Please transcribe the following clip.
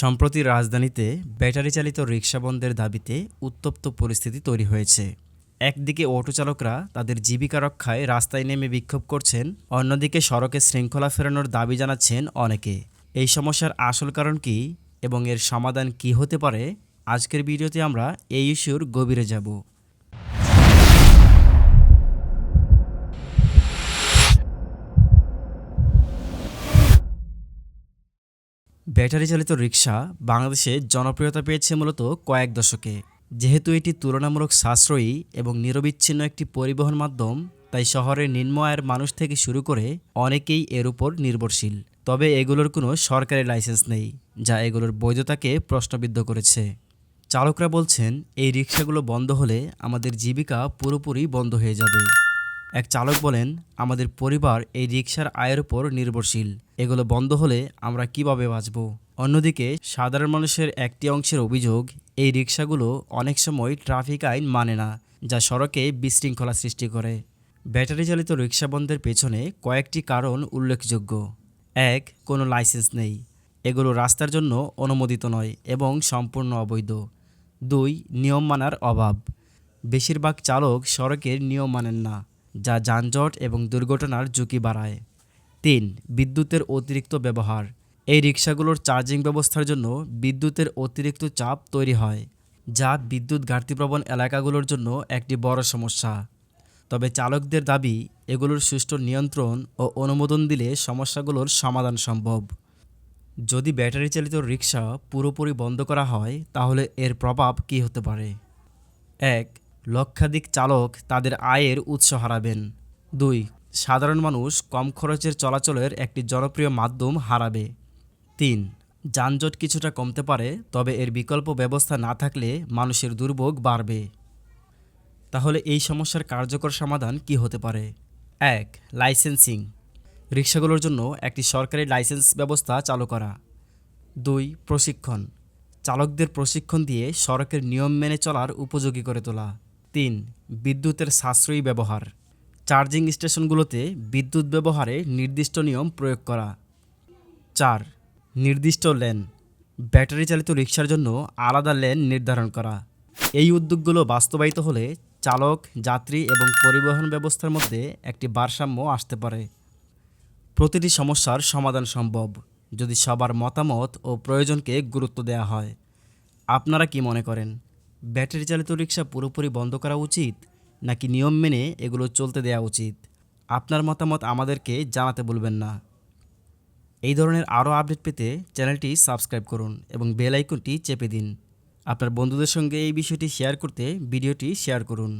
সম্প্রতি রাজধানীতে ব্যাটারি চালিত রিক্সা বন্ধের দাবিতে উত্তপ্ত পরিস্থিতি তৈরি হয়েছে। একদিকে অটো চালকরা তাদের জীবিকা রক্ষায় রাস্তায় নেমে বিক্ষোভ করছেন, অন্যদিকে সড়কে শৃঙ্খলা ফেরানোর দাবি জানাচ্ছেন অনেকে। এই সমস্যার আসল কারণ কি এবং এর সমাধান কি হতে পারে, আজকের ভিডিওতে আমরা এই ইস্যুর গভীরে যাব। ব্যাটারি চালিত রিক্সা বাংলাদেশে জনপ্রিয়তা পেয়েছে মূলত কয়েক দশকে। যেহেতু এটি তুলনামূলক সাশ্রয়ী এবং নিরবিচ্ছিন্ন একটি পরিবহন মাধ্যম, তাই শহরের নিম্ন আয়ের মানুষ থেকে শুরু করে অনেকেই এর উপর নির্ভরশীল। তবে এগুলোর কোনো সরকারি লাইসেন্স নেই, যা এগুলোর বৈধতাকে প্রশ্নবিদ্ধ করেছে। চালকরা বলছেন, এই রিক্সাগুলো বন্ধ হলে আমাদের জীবিকা পুরোপুরি বন্ধ হয়ে যাবে। এক চালক বলেন, আমাদের পরিবার এই রিক্সার আয়ের উপর নির্ভরশীল। এগুলো বন্ধ হলে আমরা কীভাবে বাঁচব? অন্যদিকে, সাধারণ মানুষের একটি অংশের অভিযোগ, এই রিক্সাগুলো অনেক সময় ট্রাফিক আইন মানে না, যা সড়কে বিশৃঙ্খলা সৃষ্টি করে। ব্যাটারি চালিত রিক্সা বন্ধের পেছনে কয়েকটি কারণ উল্লেখযোগ্য। এক, কোনো লাইসেন্স নেই। এগুলো রাস্তার জন্য অনুমোদিত নয় এবং সম্পূর্ণ অবৈধ। দুই, নিয়ম মানার অভাব। বেশিরভাগ চালক সড়কের নিয়ম মানেন না। যা যানজট এবং দুর্ঘটনার ঝুঁকি বাড়ায়। তিন, বিদ্যুতের অতিরিক্ত ব্যবহার। এই রিক্সাগুলোর চার্জিং ব্যবস্থার জন্য বিদ্যুতের অতিরিক্ত চাপ তৈরি হয়, যা বিদ্যুৎ ঘাটতিপ্রবণ এলাকাগুলোর জন্য একটি বড় সমস্যা। তবে চালকদের দাবি, এগুলোর সুষ্ঠু নিয়ন্ত্রণ ও অনুমোদন দিলে সমস্যাগুলোর সমাধান সম্ভব। যদি ব্যাটারি চালিত রিক্সা পুরোপুরি বন্ধ করা হয়, তাহলে এর প্রভাব কী হতে পারে? এক লক্ষাধিক চালক তাদের আয়ের উৎস হারাবেন। দুই, সাধারণ মানুষ কম খরচের চলাচলের একটি জনপ্রিয় মাধ্যম হারাবে। তিন, যানজট কিছুটা কমতে পারে, তবে এর বিকল্প ব্যবস্থা না থাকলে মানুষের দুর্ভোগ বাড়বে। তাহলে এই সমস্যার কার্যকর সমাধান কি হতে পারে? এক, লাইসেন্সিং। রিক্সাগুলোর জন্য একটি সরকারি লাইসেন্স ব্যবস্থা চালু করা। দুই, প্রশিক্ষণ। চালকদের প্রশিক্ষণ দিয়ে সড়কের নিয়ম মেনে চলার উপযোগী করে তোলা। তিন, বিদ্যুতের সাশ্রয়ী ব্যবহার। চার্জিং স্টেশনগুলোতে বিদ্যুৎ ব্যবহারে নির্দিষ্ট নিয়ম প্রয়োগ করা। চার, নির্দিষ্ট লেন। ব্যাটারি চালিত রিক্সার জন্য আলাদা লেন নির্ধারণ করা। এই উদ্যোগগুলো বাস্তবায়িত হলে চালক, যাত্রী এবং পরিবহন ব্যবস্থার মধ্যে একটি ভারসাম্য আসতে পারে। প্রতিটি সমস্যার সমাধান সম্ভব, যদি সবার মতামত ও প্রয়োজনকে গুরুত্ব দেওয়া হয়। আপনারা কি মনে করেন? ব্যাটারি চালিত রিক্সা পুরোপুরি বন্ধ করা উচিত নাকি নিয়ম মেনে এগুলো চলতে দেওয়া উচিত? আপনার মতামত আমাদেরকে জানাতে বলবেন না। এই ধরনের আরও আপডেট পেতে চ্যানেলটি সাবস্ক্রাইব করুন এবং বেল আইকনটি চেপে দিন। আপনার বন্ধুদের সঙ্গে এই বিষয়টি শেয়ার করতে ভিডিওটি শেয়ার করুন।